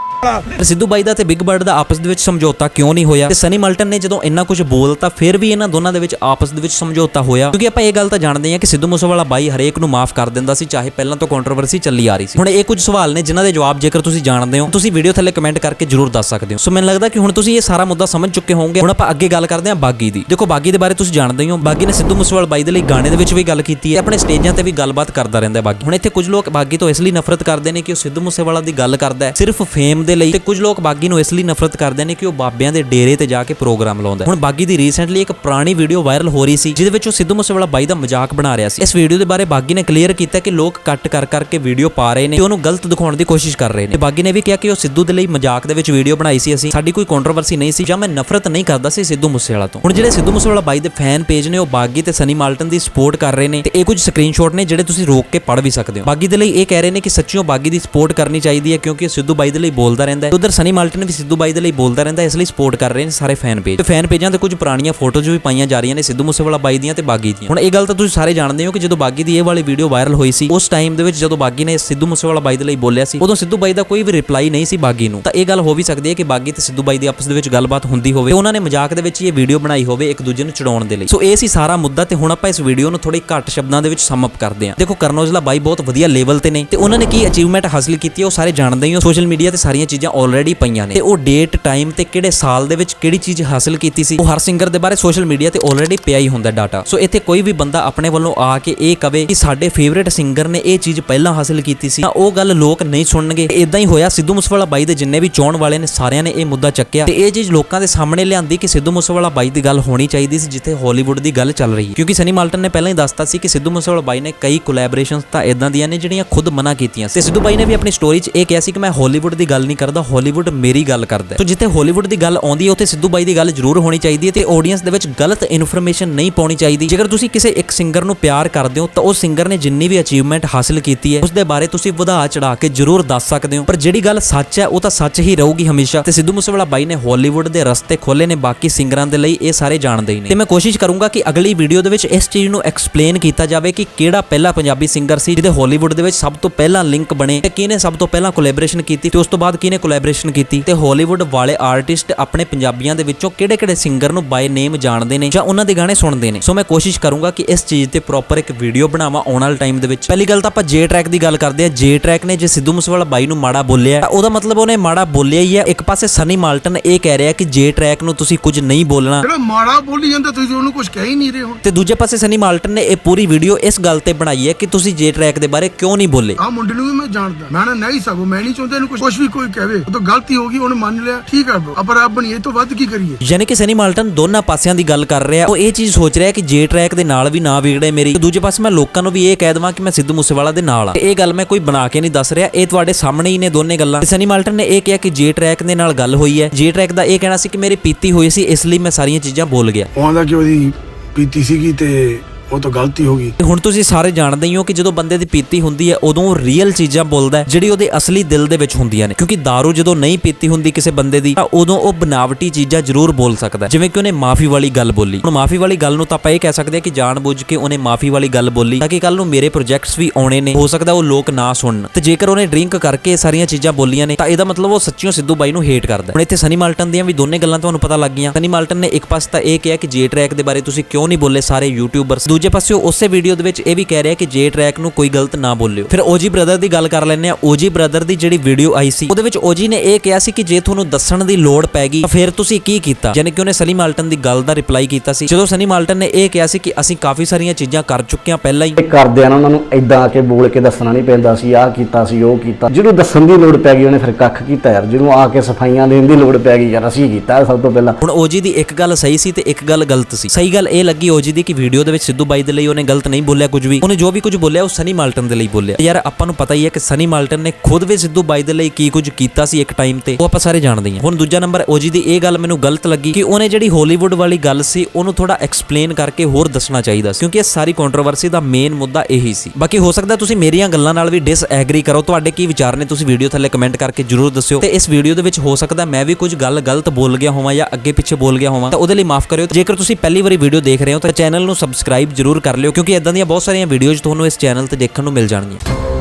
ਸਿੱਧੂ ਬਾਈ ਦਾ ਤੇ ਬਿਗ ਬਰਡ ਦਾ ਆਪਸ ਦੇ ਵਿੱਚ ਸਮਝੌਤਾ ਕਿਉਂ ਨਹੀਂ ਹੋਇਆ? ਤੇ ਸਨੀ ਮਲਟਨ ਨੇ ਜਦੋਂ ਇੰਨਾ ਕੁਝ ਬੋਲਤਾ ਫਿਰ ਵੀ ਇਹਨਾਂ ਦੋਨਾਂ ਦੇ ਵਿੱਚ ਆਪਸ ਦੇ ਵਿੱਚ ਸਮਝੌਤਾ ਹੋਇਆ। ਕਿਉਂਕਿ ਆਪਾਂ ਇਹ ਗੱਲ ਤਾਂ ਜਾਣਦੇ ਹਾਂ ਕਿ ਸਿੱਧੂ ਮੂਸੇਵਾਲਾ ਬਾਈ ਹਰੇਕ ਨੂੰ ਮਾਫ ਕਰ ਦਿੰਦਾ ਸੀ, ਚਾਹੇ ਪਹਿਲਾਂ ਤੋਂ ਕੰਟਰੋਵਰਸੀ ਚੱਲੀ ਆ ਰਹੀ ਸੀ। ਹੁਣ ਇਹ ਕੁਝ ਸਵਾਲ ਨੇ ਜਿਨ੍ਹਾਂ ਦੇ ਜਵਾਬ ਜੇਕਰ ਤੁਸੀਂ ਜਾਣਦੇ ਹੋ, ਤੁਸੀਂ ਵੀਡੀਓ ਥੱਲੇ ਕਮੈਂਟ ਕਰਕੇ ਜਰੂਰ ਦੱਸ ਸਕਦੇ ਹੋ। ਸੋ ਮੈਨੂੰ ਲੱਗਦਾ ਕਿ ਹੁਣ ਤੁਸੀਂ ਇਹ ਸਾਰਾ ਮੁੱਦਾ ਸਮਝ ਚੁੱਕੇ ਹੋਵੋਗੇ। ਹੁਣ ਆਪਾਂ ਅੱਗੇ ਗੱਲ ਕਰਦੇ ਹਾਂ ਬਾਗੀ ਦੀ। ਦੇਖੋ, ਬਾਗੀ ਦੇ ਬਾਰੇ ਤੁਸੀਂ ਜਾਣਦੇ ਹੋ ਬਾਗੀ ਨੇ ਸਿੱਧੂ ਮੂਸੇਵਾਲਾ ਬਾਈ ਦੇ ਲਈ ਗਾਣੇ ਦੇ ਵਿੱਚ ਵੀ ਗੱਲ ਕੀਤੀ ਹੈ, ਆਪਣੇ ਸਟੇਜਾਂ ਤੇ ਵੀ ਗੱਲਬਾਤ ਕਰਦਾ ਰਹਿੰਦਾ ਬਾਗੀ। ਹੁਣ ਇੱਥੇ ਕੁਝ ਲੋਕ ਬਾਗੀ ਤੋਂ ਇਸ ਲਈ ਨਫ਼ਰਤ ਕਰਦੇ ਨੇ ਕਿ ਉਹ ਸਿੱਧੂ ਮੂਸੇਵਾਲਾ ਦੀ ਗੱਲ ਕਰਦਾ ਹੈ। ਸਿਰਫ ਫੇਮ ਦੇ ਲਈ ਤੇ ਕੁਝ ਲੋਕ ਬਾਗੀ ਨੂੰ ਇਸ ਲਈ ਨਫ਼ਰਤ ਕਰਦੇ ਨੇ ਕਿ ਉਹ ਬਾਬਿਆਂ ਦੇ ਡੇਰੇ ਤੇ ਜਾ ਕੇ ਪ੍ਰੋਗਰਾਮ ਲਾਉਂਦਾ ਹੁਣ ਬਾਗੀ ਦੀ ਰੀਸੈਂਟਲੀ ਇੱਕ ਪੁਰਾਣੀ ਵੀਡੀਓ ਵਾਇਰਲ ਹੋ ਰਹੀ ਸੀ, ਜਿਹਦੇ ਵਿੱਚ ਉਹ ਸਿੱਧੂ ਮੂਸੇਵਾਲਾ ਬਾਈ ਦਾ ਮਜ਼ਾਕ ਬਣਾ ਰਿਹਾ ਸੀ। ਇਸ ਵੀਡੀਓ ਦੇ ਬਾਰੇ ਬਾਗੀ ਨੇ ਕਲੀਅਰ ਕੀਤਾ ਕਿ ਲੋਕ ਕੱਟ ਕਰ ਕਰਕੇ ਵੀਡੀਓ ਪਾ ਰਹੇ ਨੇ ਤੇ ਉਹਨੂੰ ਗਲਤ ਦਿਖਾਉਣ ਦੀ ਕੋਸ਼ਿਸ਼ ਕਰ ਰਹੇ ਨੇ। ਤੇ ਬਾਗੀ ਨੇ ਵੀ ਕਿਹਾ ਕਿ ਉਹ ਸਿੱਧੂ ਦੇ ਲਈ ਮਜ਼ਾਕ ਦੇ ਵਿੱਚ ਵੀਡੀਓ ਬਣਾਈ ਸੀ ਅਸੀਂ, ਸਾਡੀ ਕੋਈ ਕੰਟਰੋਵਰਸੀ ਨਹੀਂ ਸੀ ਜਾਂ ਮੈਂ ਨਫ਼ਰਤ ਨਹੀਂ ਕਰਦਾ ਸੀ ਸਿੱਧੂ ਮੂਸੇਵਾਲਾ ਤੋਂ। ਹੁਣ ਜਿਹੜੇ ਸਿੱਧੂ ਮੂਸੇਵਾਲਾ ਬਾਈ ਦੇ ਫੈਨ ਪੇਜ ਨੇ, ਉਹ ਬਾਗੀ ਤੇ ਸਨੀ ਮਾਲਟਨ ਦੀ ਸਪੋਰਟ ਕਰ ਰਹੇ ਨੇ ਤੇ ਇਹ ਕੁਝ ਸਕਰੀਨਸ਼ਾਟ ਨੇ ਜਿਹੜੇ ਤੁਸੀਂ ਰੋਕ ਕੇ ਪੜ੍ਹ ਵੀ ਸਕਦੇ ਹੋ। ਬਾਗੀ ਦੇ ਲਈ ਇਹ ਕਹਿ ਰਹੇ ਨੇ ਕਿ ਸੱਚੀਓ ਬਾਗੀ ਦੀ ਸਪੋਰਟ ਕਰਨੀ ਚਾਹੀਦੀ ਹੈ ਕਿਉਂਕਿ ਉਹ ਸਿੱਧੂ ਬਾਈ ਦੇ ਲਈ ਬੋਲਦਾ ਰਹਿੰਦਾ ਹੈ। ਉਧਰ ਸਨੀ ਮਾਲਟਨ ਵੀ ਸਿੱਧੂ ਬਾਈ ਦੇ ਲਈ ਬੋਲਦਾ ਰਹਿੰਦਾ ਹੈ, ਇਸ ਲਈ ਸਪੋਰਟ ਕਰ ਰਹੇ ਨੇ ਸਾਰੇ ਫੈਨ ਪੇਜ ਤੇ ਫੈਨ ਪੇਜਾਂ ਤੇ ਕੁਝ ਪੁਰਾਣੀਆਂ ਫੋਟੋਜ਼ ਵੀ ਪਾਈਆਂ ਜਾ ਰਹੀਆਂ ਨੇ ਸਿੱਧੂ ਮੂਸੇਵਾਲਾ ਬਾਈ ਦੀਆਂ ਤੇ ਬਾਗੀ ਦੀਆਂ। ਹੁਣ ਇਹ ਗੱਲ ਤਾਂ ਤੁਸੀਂ ਸਾਰੇ ਜਾਣਦੇ ਹੋ ਕਿ ਜਦੋਂ ਬਾਗੀ ਦੀ ਇਹ ਵਾਲੀ ਵੀਡੀਓ ਵਾਇਰਲ ਹੋਈ ਸੀ ਉਸ ਟਾਈਮ ਦੇ ਵਿੱਚ ਜਦੋਂ ਬਾਗੀ ਨੇ ਸਿੱਧੂ ਮੂਸੇਵਾਲਾ ਬਾਈ ਦੇ ਲਈ ਬੋਲਿਆ ਸੀ ਉਦੋਂ ਸਿੱਧੂ ਬਾਈ ਦਾ ਕੋਈ ਵੀ ਰਿਪਲਾਈ ਨਹੀਂ ਸੀ ਬਾਗੀ ਨੂੰ। ਤਾਂ ਇਹ ਗੱਲ ਹੋ ਵੀ ਸਕਦੀ ਹੈ ਕਿ ਬਾਗੀ ਤੇ ਸਿੱਧੂ ਬਾਈ ਦੀ ਆਪਸ ਦੇ ਵਿੱਚ ਗੱਲਬਾਤ ਹੁੰਦੀ ਹੋਵੇ ਤੇ ਉਹਨਾਂ ਨੇ ਮਜ਼ਾਕ ਦੇ ਵਿੱਚ ਇਹ ਵੀਡੀਓ ਬਣਾਈ ਹੋਵੇ ਇੱਕ ਦੂਜੇ ਨੂੰ ਚੜਾਉਣ ਦੇ ਲਈ। ਸੋ ਇਹ ਸੀ ਸਾਰਾ ਮੁੱਦਾ ਤੇ ਹੁਣ ਆਪਾਂ ਇਸ ਵੀਡੀਓ ਨੂੰ ਥੋੜੀ ਘੱਟ ਸ਼ਬਦਾਂ ਦੇ ਵਿੱਚ ਸਮ ਅਪ ਕਰਦੇ ਹਾਂ। ਦੇਖੋ ਕਰਨੋਜਲਾ ਬਾਈ ਬਹੁਤ ਵਧੀਆ ਲੈਵਲ ਤੇ ਨੇ ਤੇ ਉਹਨਾਂ ਨੇ ਕੀ ਅਚੀਵਮੈਂਟ ਹਾਸਲ ਕੀਤੀ ਹੈ ਉਹ ਸਾਰੇ ਜਾਣਦੇ ਹੀ ਹੋ। ਸੋਸ਼ਲ ਮੀਡੀਆ ਤੇ ਸਾਰੀਆਂ ਸਾਰੀਆਂ ਚੀਜ਼ਾਂ ਆਲਰੇਡੀ ਪਈਆਂ ਨੇ। ਤੇ ਉਹ ਡੇਟ ਟਾਈਮ ਤੇ ਕਿਹੜੇ ਸਾਲ ਦੇ ਵਿੱਚ ਕਿਹੜੀ ਚੀਜ਼ ਹਾਸਲ ਕੀਤੀ ਸੀ, ਉਹ ਹਰ ਸਿੰਗਰ ਦੇ ਬਾਰੇ ਸੋਸ਼ਲ ਮੀਡੀਆ ਤੇ ਆਲਰੇਡੀ ਪਿਆ ਹੀ ਹੁੰਦਾ ਡਾਟਾ ਸੋ ਇੱਥੇ ਕੋਈ ਵੀ ਬੰਦਾ ਆਪਣੇ ਵੱਲੋਂ ਆ ਕੇ ਇਹ ਕਵੇ ਕਿ ਸਾਡੇ ਫੇਵਰੇਟ ਸਿੰਗਰ ਨੇ ਇਹ ਚੀਜ਼ ਪਹਿਲਾਂ ਹਾਸਲ ਕੀਤੀ ਸੀ, ਤਾਂ ਉਹ ਗੱਲ ਲੋਕ ਨਹੀਂ ਸੁਣਨਗੇ। ਇਦਾਂ ਹੀ ਹੋਇਆ ਸਿੱਧੂ ਮੂਸੇਵਾਲਾ ਬਾਈ ਦੇ ਜਿੰਨੇ ਵੀ ਚੋਣ ਵਾਲੇ ਨੇ, ਸਾਰਿਆਂ ਨੇ ਇਹ ਮੁੱਦਾ ਚੱਕਿਆ। ਤੇ ਇਹ ਚੀਜ਼ ਲੋਕਾਂ ਦੇ ਸਾਹਮਣੇ ਲਿਆਂਦੀ ਕਿ ਸਿੱਧੂ ਮੂਸੇਵਾਲਾ ਬਾਈ ਦੀ ਗੱਲ ਹੋਣੀ ਚਾਹੀਦੀ ਸੀ, ਜਿੱਥੇ ਹਾਲੀਵੁੱਡ ਦੀ ਗੱਲ ਚੱਲ ਰਹੀ ਕਿਉਂਕਿ ਸਨੀ ਮਾਲਟਨ ਨੇ ਪਹਿਲਾਂ ਹੀ ਦੱਸਤਾ ਸੀ ਕਿ ਸਿੱਧੂ ਮੂਸੇਵਾਲਾ ਬਾਈ ਨੇ ਕਈ ਕੋਲੈਬੋਰੇਸ਼ਨਸ ਤਾਂ ਇਦਾਂ ਦੀਆਂ ਨੇ, ਜਿਹੜੀਆਂ ਖੁਦ ਮਨਾ ਕੀਤੀਆਂ ਤੇ ਸਿੱਧੂ ਬਾਈ ਨੇ ਵੀ ਆਪਣੀ ਸਟੋਰੀ 'ਚ ਇਹ ਕਿਹਾ ਸੀ ਕਿ ਮੈਂ ਹਾਲੀਵੁੱਡ ਦੀ ਗੱਲ ਨਹੀਂ ਕਰਦਾ ਹਾਲੀਵੁੱਡ ਮੇਰੀ ਗੱਲ ਕਰਦਾ ਹੈ। ਜਿੱਥੇ ਹਾਲੀਵੁੱਡ ਦੀ ਗੱਲ ਆਉਂਦੀ ਹੈ, ਉੱਥੇ ਸਿੱਧੂ ਬਾਈ ਦੀ ਗੱਲ ਜ਼ਰੂਰ ਹੋਣੀ ਚਾਹੀਦੀ ਹੈ ਤੇ ਆਡੀਅנס ਦੇ ਵਿੱਚ ਗਲਤ ਇਨਫੋਰਮੇਸ਼ਨ ਨਹੀਂ ਪਾਉਣੀ ਚਾਹੀਦੀ। ਜੇਕਰ ਤੁਸੀਂ ਕਿਸੇ ਇੱਕ ਸਿੰਗਰ ਨੂੰ ਪਿਆਰ ਕਰਦੇ ਹੋ, ਤਾਂ ਉਸ ਸਿੰਗਰ ਨੇ ਜਿੰਨੀ ਵੀ ਅਚੀਵਮੈਂਟ ਹਾਸਲ ਕੀਤੀ ਹੈ ਉਸ ਦੇ ਬਾਰੇ ਤੁਸੀਂ ਵਧਾ ਚੜਾ ਕੇ ਜ਼ਰੂਰ ਦੱਸ ਸਕਦੇ ਹੋ। ਪਰ ਜਿਹੜੀ ਗੱਲ ਸੱਚ ਹੈ, ਉਹ ਤਾਂ ਸੱਚ ਹੀ ਰਹੂਗੀ ਹਮੇਸ਼ਾ। ਤੇ ਸਿੱਧੂ ਮੂਸੇਵਾਲਾ ਬਾਈ ਨੇ ਹਾਲੀਵੁੱਡ ਦੇ ਰਸਤੇ ਖੋਲੇ ਨੇ, ਬਾਕੀ ਸਿੰਗਰਾਂ ਦੇ ਲਈ ਇਹ ਸਾਰੇ ਜਾਣਦੇ ਹੀ ਨੇ। ਤੇ ਮੈਂ ਕੋਸ਼ਿਸ਼ ਕਰੂੰਗਾ ਕਿ ਅਗਲੀ ਵੀਡੀਓ ਦੇ ਵਿੱਚ ਇਸ ਚੀਜ਼ ਨੂੰ ਐਕਸਪਲੇਨ ਕੀਤਾ ਜਾਵੇ ਕਿ ਕਿਹੜਾ ਪਹਿਲਾ ਪੰਜਾਬੀ ਸਿੰਗਰ ਸੀ, ਜਿਹਦੇ ਹਾਲੀਵੁੱਡ ਦੇ ਵਿੱਚ ਸਭ ਤੋਂ ਪਹਿਲਾਂ ਲਿੰਕ ਬਣੇ ਤੇ ਕਿਹਨੇ ਸਭ ਤੋਂ ਪਹਿਲਾਂ ਕੋਲੈਬੋਰੇਸ਼ਨ ਕੀਤੀ ਤੇ ਉਸ ਤੋਂ ਬਾਅਦ ਕਿਹਨੇ ਕੋਲੈਬੋਰੇਸ਼ਨ ਕੀਤੀ ਤੇ ਹਾਲੀਵੁੱਡ ਵਾਲੇ ਆਰਟਿਸਟ ਆਪਣੇ ਪੰਜਾਬੀਆਂ ਦੇ ਵਿੱਚੋਂ ਕਿਹੜੇ-ਕਿਹੜੇ ਸਿੰਗਰ ਨੂੰ ਬਾਈ ਨੇਮ ਜਾਣਦੇ ਨੇ ਜਾਂ ਉਹਨਾਂ ਦੇ ਗਾਣੇ ਸੁਣਦੇ ਨੇ? ਸੋ ਮੈਂ ਕੋਸ਼ਿਸ਼ ਕਰੂੰਗਾ ਕਿ ਇਸ ਚੀਜ਼ ਤੇ ਪ੍ਰੋਪਰ ਇੱਕ ਵੀਡੀਓ ਬਣਾਵਾਂ ਆਉਣ ਵਾਲੇ ਟਾਈਮ ਦੇ ਵਿੱਚ। ਪਹਿਲੀ ਗੱਲ ਤਾਂ ਆਪਾਂ ਜੇ ਟਰੈਕ ਦੀ ਗੱਲ ਕਰਦੇ ਆ ਜੇ ਟਰੈਕ ਨੇ ਜੇ ਸਿੱਧੂ ਮੂਸੇਵਾਲਾ ਬਾਈ ਨੂੰ ਮਾੜਾ ਬੋਲਿਆ ਤਾਂ ਉਹਦਾ ਮਤਲਬ ਉਹਨੇ ਮਾੜਾ ਬੋਲਿਆ ਹੀ ਹੈ। ਇੱਕ ਪਾਸੇ ਸਨੀ ਮਾਲਟਨ ਇਹ ਕਹਿ ਰਿਹਾ ਕਿ ਜੇ ਟਰੈਕ ਨੂੰ ਤੁਸੀਂ ਕੁਝ ਨਹੀਂ ਬੋਲਣਾ। ਜਿਹੜਾ ਮਾੜਾ ਬੋਲੀ ਜਾਂਦਾ ਤੁਸੀਂ ਉਹਨੂੰ ਕੁਝ ਕਹਿ ਹੀ ਨਹੀਂ ਰਹੇ ਹੁਣ। ਤੇ ਦੂਜੇ ਪਾਸੇ ਸਨੀ ਮਾਲਟਨ ਨੇ ਇਹ ਪੂਰੀ ਵੀਡੀਓ ਇਸ ਗੱਲ ਤੇ ਬਣਾਈ ਹੈ ਕਿ ਤੁਸੀਂ ਜੇ ਟਰੈਕ ਦੇ ਬਾਰੇ ਕਿਉਂ ਨਹੀਂ ਬੋਲੇ? ਆ ਮੁੰਡੇ ਨੂੰ ਵੀ ਮੈਂ ਜਾਣਦਾ। ਮੈਂ ਨਾ ਨਹੀਂ ਸਕੋ ਮੈਂ ਨਹੀਂ ਚਾਹੁੰਦਾ ਇਹਨੂੰ ਕੁਝ ਵੀ ਕੋਈ ਕਹੇ ਉਹ ਤਾਂ ਗਲਤੀ ਹੋ ਗਈ ਉਹਨੇ ਮੰਨ ਲਿਆ ਠੀਕ ਹੈ ਬ్రో ਆਪ ਬਣੀ ਇਹ ਤੋਂ ਵੱਧ ਕੀ ਕਰੀਏ? ਯਾਨੀ ਕਿ ਸਨੀ ਮਾਲਟਨ ਦੋਨਾਂ ਪਾਸਿਆਂ ਦੀ ਗੱਲ ਕਰ ਰਿਹਾ ਉਹ ਇਹ ਚੀਜ਼ ਸੋਚ ਰਿਹਾ ਕਿ ਜੇ ਟਰੈਕ ਦੇ ਨਾਲ ਵੀ ਨਾ ਵਿਗੜੇ ਮੇਰੀ ਦੂਜੇ ਪਾਸੇ ਮੈਂ ਲੋਕਾਂ ਨੂੰ ਵੀ ਇਹ ਕਹਿ ਦੇਵਾਂ ਕਿ ਮੈਂ ਸਿੱਧੂ ਮੂਸੇਵਾਲਾ ਦੇ ਨਾਲ ਆ। ਇਹ ਗੱਲ ਮੈਂ ਕੋਈ ਬਣਾ ਕੇ ਨਹੀਂ ਦੱਸ ਰਿਹਾ ਇਹ ਤੁਹਾਡੇ ਸਾਹਮਣੇ ਹੀ ਨੇ ਦੋਨੇ ਗੱਲਾਂ। ਸਨੀ ਮਾਲਟਨ ਨੇ ਇਹ ਕਿਹਾ ਕਿ ਜੇ ਟਰੈਕ ਦੇ ਨਾਲ ਗੱਲ ਹੋਈ ਹੈ ਜੇ ਟਰੈਕ ਦਾ ਇਹ ਕਹਿਣਾ ਸੀ ਕਿ ਮੇਰੀ ਪੀਤੀ ਹੋਈ ਸੀ ਇਸ ਲਈ ਮੈਂ ਸਾਰੀਆਂ ਚੀਜ਼ਾਂ ਬੋਲ ਗਿਆ। ਉਹਦਾ ਕਿ ਉਹਦੀ ਪੀਤੀ ਸੀਗੀ ਤੇ ਉਹ ਤਾਂ ਗਲਤੀ ਹੋ ਗਈ। ਤੇ ਹੁਣ ਤੁਸੀਂ ਸਾਰੇ ਜਾਣਦੇ ਹੀ ਹੋ ਕਿ ਜਦੋਂ ਬੰਦੇ ਦੀ ਪੀਤੀ ਹੁੰਦੀ ਹੈ, ਉਦੋਂ ਰੀਅਲ ਚੀਜ਼ਾਂ ਬੋਲਦਾ ਹੈ, ਜਿਹੜੀ ਉਹਦੇ ਅਸਲੀ ਦਿਲ ਦੇ ਵਿੱਚ ਹੁੰਦੀਆਂ ਨੇ। ਕਿਉਂਕਿ दारू ਜਦੋਂ ਨਹੀਂ ਪੀਤੀ ਹੁੰਦੀ ਕਿਸੇ ਬੰਦੇ ਦੀ, ਤਾਂ ਉਦੋਂ ਉਹ ਬਨਾਵਟੀ ਚੀਜ਼ਾਂ ਜ਼ਰੂਰ ਬੋਲ ਸਕਦਾ ਜਿਵੇਂ ਕਿ ਉਹਨੇ ਮਾਫੀ ਵਾਲੀ ਗੱਲ ਬੋਲੀ। ਹੁਣ ਮਾਫੀ ਵਾਲੀ ਗੱਲ ਨੂੰ ਤਾਂ ਆਪਾਂ ਇਹ ਕਹਿ ਸਕਦੇ ਹਾਂ ਕਿ ਜਾਣਬੁੱਝ ਕੇ ਉਹਨੇ ਮਾਫੀ ਵਾਲੀ ਗੱਲ ਬੋਲੀ, ਤਾਂ ਕਿ ਕੱਲ ਨੂੰ ਮੇਰੇ ਪ੍ਰੋਜੈਕਟਸ ਵੀ ਆਉਣੇ ਨੇ। ਹੋ ਸਕਦਾ ਉਹ ਲੋਕ ਨਾ ਸੁਣਨ। ਤੇ ਜੇਕਰ ਉਹਨੇ ਡਰਿੰਕ ਕਰਕੇ ਇਹ ਸਾਰੀਆਂ ਚੀਜ਼ਾਂ ਬੋਲੀਆਂ ਨੇ, ਤਾਂ ਇਹਦਾ ਮਤਲਬ ਉਹ ਸੱਚੀਓ ਸਿੱਧੂ ਬਾਈ ਨੂੰ ਹੇਟ ਕਰਦਾ ਹੁਣ ਇੱਥੇ ਸਨੀ ਮਾਲਟਨ ਦੀਆਂ ਵੀ ਦੋਨੇ ਗੱਲਾਂ ਤੁਹਾਨੂੰ ਪਤਾ ਲੱਗ ਗਈਆਂ। ਸਨੀ ਮਾਲਟਨ ਨੇ ਇੱਕ ਪਾਸੇ ਤਾਂ ਇਹ ਕਿਹਾ ਕਿ ਜੇ ਟਰੈਕ ਦੇ ਬਾਰੇ ਤੁਸੀਂ ਕਿਉਂ ਨਹੀਂ ਬੋਲੇ? ਸਾਰੇ ਯੂਟਿਊਬਰਸ ਦੂਜੇ ਪਾਸੇ ਉਹ ਉਸੇ ਵੀਡੀਓ ਦੇ ਵਿੱਚ ਇਹ ਵੀ ਕਹਿ ਰਿਹਾ ਕਿ ਜੇ ਟਰੈਕ ਨੂੰ ਕੋਈ ਗਲਤ ਨਾ ਬੋਲਿਓ। ਫਿਰ ਓਜੀ ਬ੍ਰਦਰ ਦੀ ਗੱਲ ਕਰ ਲੈਂਦੇ ਆ ਓਜੀ ਬ੍ਰਦਰ ਦੀ ਜਿਹੜੀ ਵੀਡੀਓ ਆਈ ਸੀ ਉਹਦੇ ਵਿੱਚ ਓਜੀ ਨੇ ਇਹ ਕਿਹਾ ਸੀ ਕਿ ਜੇ ਤੁਹਾਨੂੰ ਦੱਸਣ ਦੀ ਲੋੜ ਪੈ ਗਈ ਤਾਂ ਫਿਰ ਤੁਸੀਂ ਕੀ ਕੀਤਾ? ਯਾਨੀ ਕਿ ਉਹਨੇ ਸਨੀ ਮਾਲਟਨ ਦੀ ਗੱਲ ਦਾ ਰਿਪਲਾਈ ਕੀਤਾ ਸੀ। ਜਦੋਂ ਸਨੀ ਮਾਲਟਨ ਨੇ ਇਹ ਕਿਹਾ ਸੀ ਕਿ ਅਸੀਂ ਕਾਫੀ ਸਾਰੀਆਂ ਚੀਜ਼ਾਂ ਕਰ ਚੁੱਕੇ ਹਾਂ ਪਹਿਲਾਂ ਹੀ। ਕਰਦੇ ਆ ਨਾ ਉਹਨਾਂ ਨੂੰ ਐਦਾਂ ਆ ਕੇ ਬੋਲ ਕੇ ਦੱਸਣਾ ਨਹੀਂ ਪੈਂਦਾ ਸੀ ਆਹ ਕੀਤਾ ਸੀ ਉਹ ਕੀਤਾ। ਜਿਹਨੂੰ ਦੱਸਣ ਦੀ ਲੋੜ ਪੈ ਗਈ ਉਹਨੇ ਫਿਰ ਕੱਖ ਕੀਤਾ ਯਾਰ। ਜਿਹਨੂੰ ਆ ਕੇ ਸਫਾਈਆਂ ਦੇਣ ਦੀ ਲੋੜ ਪੈ ਗਈ ਯਾਰ ਅਸੀਂ ਕੀਤਾ ਸਭ ਤੋਂ ਪਹਿਲਾਂ। ਹੁਣ ਓਜੀ ਦੀ ਇੱਕ ਗੱਲ ਸਹੀ ਸੀ ਤੇ ਇੱਕ ਗੱਲ ਗਲਤ ਸੀ। ਸਹੀ ਗੱਲ ਇਹ ਲੱਗੀ ਓਜੀ ਦੀ ਕਿ ਵੀਡੀਓ ਦੇ ਵਿੱਚ ਸਿੱਧੂ ਬਾਈ ਦੇ ਲਈ ਉਹਨੇ ਗਲਤ ਨਹੀਂ ਬੋਲਿਆ ਕੁਝ ਵੀ। ਉਹਨੇ ਜੋ ਵੀ ਕੁਝ ਬੋਲਿਆ, ਉਹ ਸਨੀ ਮਾਲਟਨ ਦੇ ਲਈ ਬੋਲਿਆ। ਯਾਰ, ਆਪਾਂ ਨੂੰ ਪਤਾ ਹੀ ਹੈ ਕਿ ਸਨੀ ਮਾਲਟਨ ਨੇ ਖੁਦ ਵੀ ਸਿੱਧੂ ਬਾਈ ਦੇ ਲਈ ਕੀ ਕੁਝ ਕੀਤਾ ਸੀ ਇੱਕ ਟਾਈਮ ਤੇ। ਉਹ ਆਪਾਂ ਸਾਰੇ ਜਾਣਦੇ ਹਾਂ ਹੁਣ ਦੂਜਾ ਨੰਬਰ ਓਜੀ ਦੀ ਇਹ ਗੱਲ ਮੈਨੂੰ ਗਲਤ ਲੱਗੀ ਕਿ ਉਹਨੇ ਜਿਹੜੀ ਹਾਲੀਵੁੱਡ ਵਾਲੀ ਗੱਲ ਸੀ, ਉਹਨੂੰ ਥੋੜਾ ਐਕਸਪਲੇਨ ਕਰਕੇ ਹੋਰ ਦੱਸਣਾ ਚਾਹੀਦਾ ਸੀ। ਕਿਉਂਕਿ ਇਹ ਸਾਰੀ ਕੰਟਰੋਵਰਸੀ ਦਾ ਮੇਨ ਮੁੱਦਾ ਇਹੀ ਸੀ। ਬਾਕੀ ਹੋ ਸਕਦਾ ਤੁਸੀਂ ਮੇਰੀਆਂ ਗੱਲਾਂ ਨਾਲ ਵੀ ਡਿਸਐਗਰੀ ਕਰੋ। ਤੁਹਾਡੇ ਕੀ ਵਿਚਾਰ ਨੇ ਤੁਸੀਂ ਵੀਡੀਓ ਥੱਲੇ ਕਮੈਂਟ ਕਰਕੇ ਜਰੂਰ ਦੱਸਿਓ। ਤੇ ਇਸ ਵੀਡੀਓ ਦੇ ਵਿੱਚ ਹੋ ਸਕਦਾ ਮੈਂ ਵੀ ਕੁਝ ਗੱਲ ਗਲਤ ਬੋਲ ਗਿਆ ਹੋਵਾਂ ਜਾਂ ਅੱਗੇ ਪਿੱਛੇ ਬੋਲ ਗਿਆ ਹੋਵਾਂ, ਤਾਂ ਉਹਦੇ ਲਈ ਮਾਫ ਕਰਿਓ। ਜੇਕਰ ਤੁਸੀਂ ਪਹਿਲੀ ਵਾਰੀ ਵੀਡੀਓ ਦੇਖ ਰਹੇ ਹੋ, ਤਾਂ ਚੈਨਲ ਨੂੰ ਸਬਸਕ੍ਰਾਈਬ ਜਰੂਰ ਕਰ ਲਿਓ, ਕਿਉਂਕਿ ਇਦਾਂ ਦੀਆਂ ਬਹੁਤ ਸਾਰੀਆਂ ਵੀਡੀਓਜ਼ ਤੁਹਾਨੂੰ ਇਸ ਚੈਨਲ ਤੇ ਦੇਖਣ ਨੂੰ ਮਿਲ ਜਾਣਗੀਆਂ।